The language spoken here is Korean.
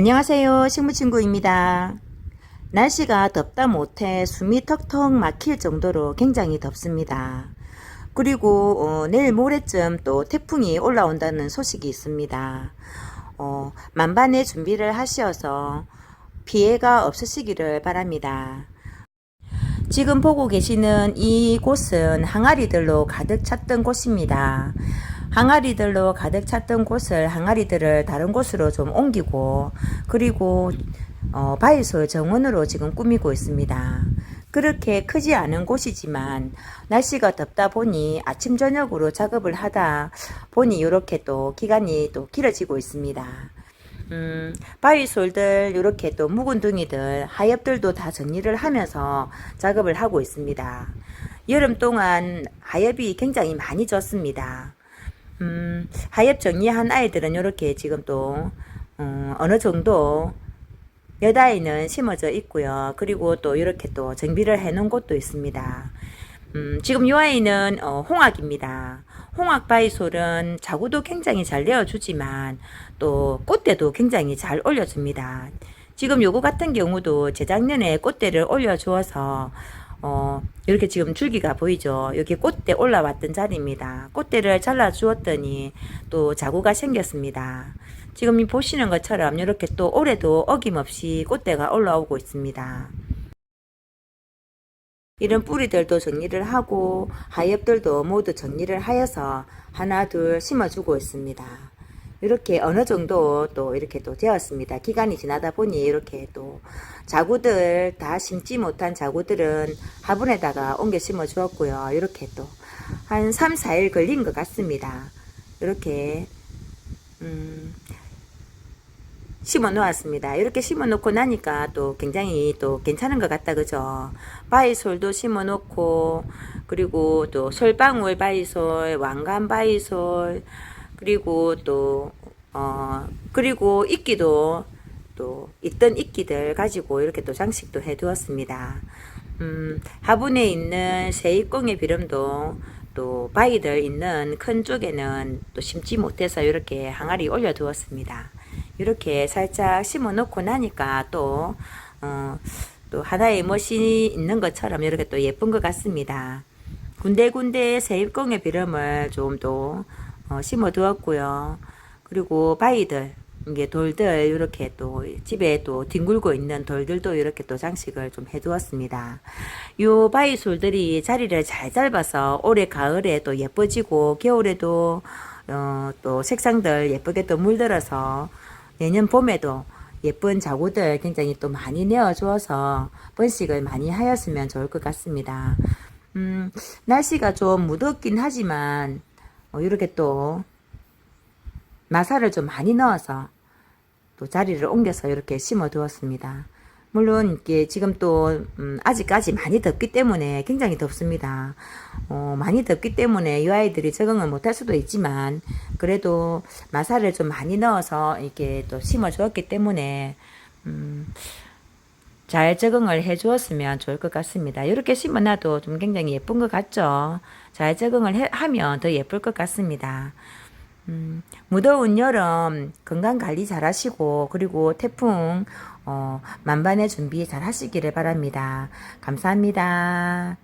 안녕하세요. 식물친구입니다. 날씨가 덥다 못해 숨이 턱턱 막힐 정도로 굉장히 덥습니다. 그리고 어, 내일 모레쯤 또 태풍이 올라온다는 소식이 있습니다. 어, 만반의 준비를 하시어서 피해가 없으시기를 바랍니다. 지금 보고 계시는 이 곳은 항아리들로 가득 찼던 곳입니다. 항아리들로 가득 찼던 곳을 항아리들을 다른 곳으로 좀 옮기고 그리고 어, 바이솔 정원으로 지금 꾸미고 있습니다. 그렇게 크지 않은 곳이지만 날씨가 덥다 보니 아침 저녁으로 작업을 하다 보니 이렇게 또 기간이 또 길어지고 있습니다. 음, 바위솔들, 요렇게 또 묵은둥이들, 하엽들도 다 정리를 하면서 작업을 하고 있습니다. 여름 동안 하엽이 굉장히 많이 졌습니다. 음, 하엽 정리한 아이들은 요렇게 지금 또, 어, 어느 정도 몇 아이는 심어져 있고요. 그리고 또 이렇게 또 정비를 해 놓은 곳도 있습니다. 음, 지금 이 아이는 어, 홍학입니다. 홍학 바이솔은 자구도 굉장히 잘 내어주지만 또 꽃대도 굉장히 잘 올려줍니다. 지금 요거 같은 경우도 재작년에 꽃대를 올려주어서 어, 이렇게 지금 줄기가 보이죠? 여기 꽃대 올라왔던 자리입니다. 꽃대를 잘라 주었더니 또 자구가 생겼습니다. 지금 이 보시는 것처럼 이렇게 또 올해도 어김없이 꽃대가 올라오고 있습니다. 이런 뿌리들도 정리를 하고 하엽들도 모두 정리를 하여서 하나 둘 심어주고 있습니다. 이렇게 어느 정도 또 이렇게 또 되었습니다. 기간이 지나다 보니 이렇게 또 자구들 다 심지 못한 자구들은 화분에다가 옮겨 심어 주었고요. 이렇게 또 한 3, 4일 걸린 것 같습니다. 이렇게 음, 심어 놓았습니다. 이렇게 심어 놓고 나니까 또 굉장히 또 괜찮은 것 같다 그죠? 바이솔도 심어 놓고 그리고 또 솔방울 바이솔, 왕관 바이솔 그리고 또 어, 그리고 이끼도 또 있던 이끼들 가지고 이렇게 또 장식도 해 두었습니다. 음, 화분에 있는 세입공의 비름도 또 바위들 있는 큰 쪽에는 또 심지 못해서 이렇게 항아리 올려 두었습니다. 이렇게 살짝 심어 놓고 나니까 또, 어, 또 하나의 멋이 있는 것처럼 이렇게 또 예쁜 것 같습니다. 군데군데 세입공의 비름을 좀 또, 어, 심어 두었고요. 그리고 바위들, 이게 돌들 이렇게 또 집에 또 뒹굴고 있는 돌들도 이렇게 또 장식을 좀 해두었습니다. 요 바위솔들이 자리를 잘 잡아서 올해 가을에 또 예뻐지고 겨울에도 어, 또 색상들 예쁘게 또 물들어서 내년 봄에도 예쁜 자구들 굉장히 또 많이 내어주어서 번식을 많이 하였으면 좋을 것 같습니다. 음, 날씨가 좀 무덥긴 하지만 어, 이렇게 또 마사를 좀 많이 넣어서 또 자리를 옮겨서 이렇게 심어 두었습니다. 물론 이게 지금 또 음, 아직까지 많이 덥기 때문에 굉장히 덥습니다. 어, 많이 덥기 때문에 이 아이들이 적응을 못할 수도 있지만 그래도 마사를 좀 많이 넣어서 이렇게 또 심어 주었기 때문에 음, 잘 적응을 해 주었으면 좋을 것 같습니다. 이렇게 심어놔도 좀 굉장히 예쁜 것 같죠? 잘 적응을 해- 하면 더 예쁠 것 같습니다. 음, 무더운 여름 건강 관리 잘 하시고 그리고 태풍 어, 만반의 준비 잘 하시기를 바랍니다. 감사합니다.